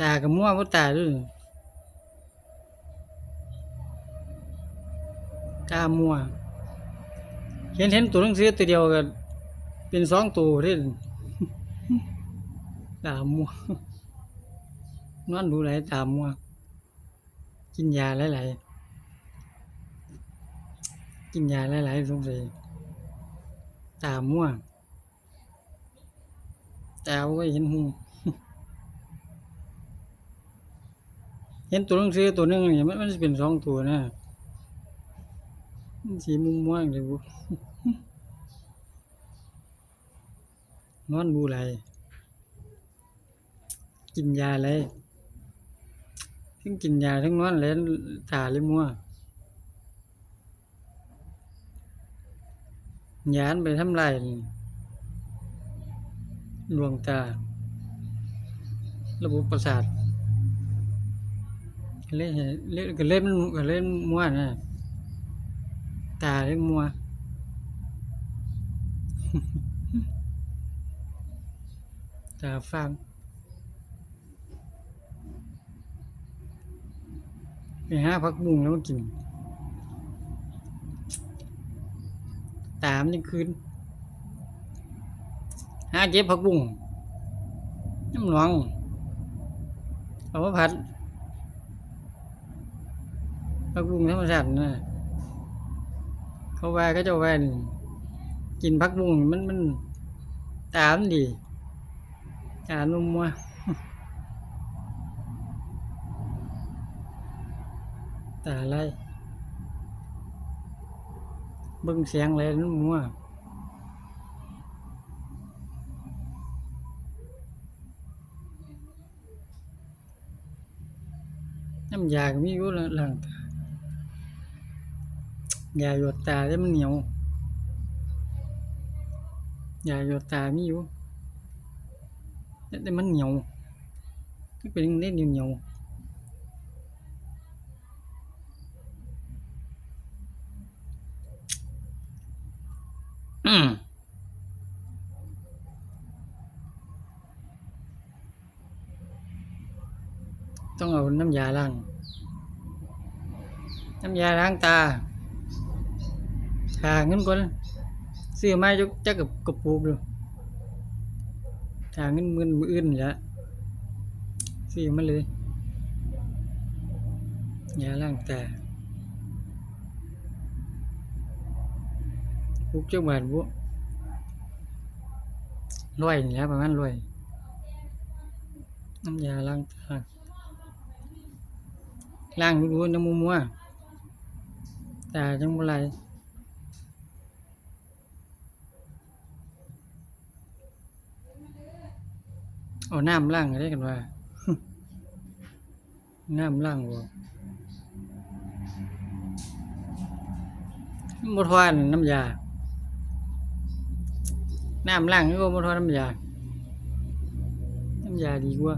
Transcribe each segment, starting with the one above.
ตากับมั่วบ่ตาด้วยตามั่วเห็นเห็นตัวหนังสือตัวเดียวก็เป็นสองตัวเด้ตามั่วนอนดูไหลายตามั่วกินยาหลายๆกินยาหลายๆสงสัยตามั่วตาบ่เห็นหู ห็นตัวหนังสือตัวหนึ่งนี่มันมันสิเป็นสองตัวนะสีมุมม่วงเลยบุนอนดูไรกินยาอะไรทั้งกินยาทั้งนอนเลยตาเลยมัวยานไปทำลายดวงตา ระบบประสาท เล่นเล่นก็เล่นก็เล่นมัวนะตาเล่นมัวตาฟังไปหาผักบุ้งแล้วมากินตามนยังคืนหาเก็บผักบุ้งน้ำหนองเอามาผัด ผักบุ้งธรรมชาตินะเขาว่าก็จะว่านี่กินผักบุ้งมันมันตามดีตานุ่มว่ะตาอะไรบิ่งเสียงอะไรนุ่มว่ะน้ำยาก็มีอยู่หลังตา ยาหยดตาแล้วมันเหนียวยาหยดตามีอยู่แต่มันเหนียวมันเป็นเล่นเหนียวๆอืมต้องเอาน้ำยาล้าง น้ำยาล้างตา หาเงินก่อนซื้อไมาจักจักกับกระปุกดูหาเงินมื่นมืออื่นแหละซื้อมาเลยยาล้างตาปุกจักบาทบุร้อยนี่แหละประมาณร้อยน้ำยาล้างตาล้างดูๆน้ำมัวๆตาจังบ่ไห เอาน้ำล่างได้กันว่า น้ำล่างบ่บทอนน้ำยา น้ำล่างก็บทอนน้ำยา น้ำยาดีกว่า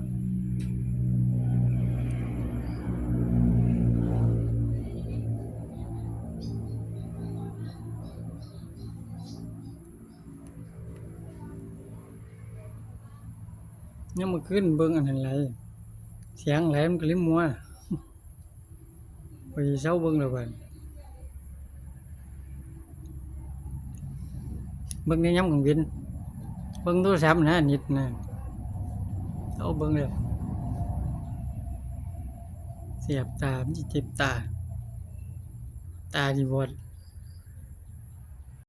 ยังมาขึ้นเบิ่งอันนั้นไหลเสียงไหลมก็เลยมัวไปเช้าเบิ่งแล้วบัดเบิ่งในย้ำของวินเบิ่งโทรศัพท์นะนิดนะเอาเบิ่งแล้วเสียบตามันสิเจ็บตา ตาดีบอด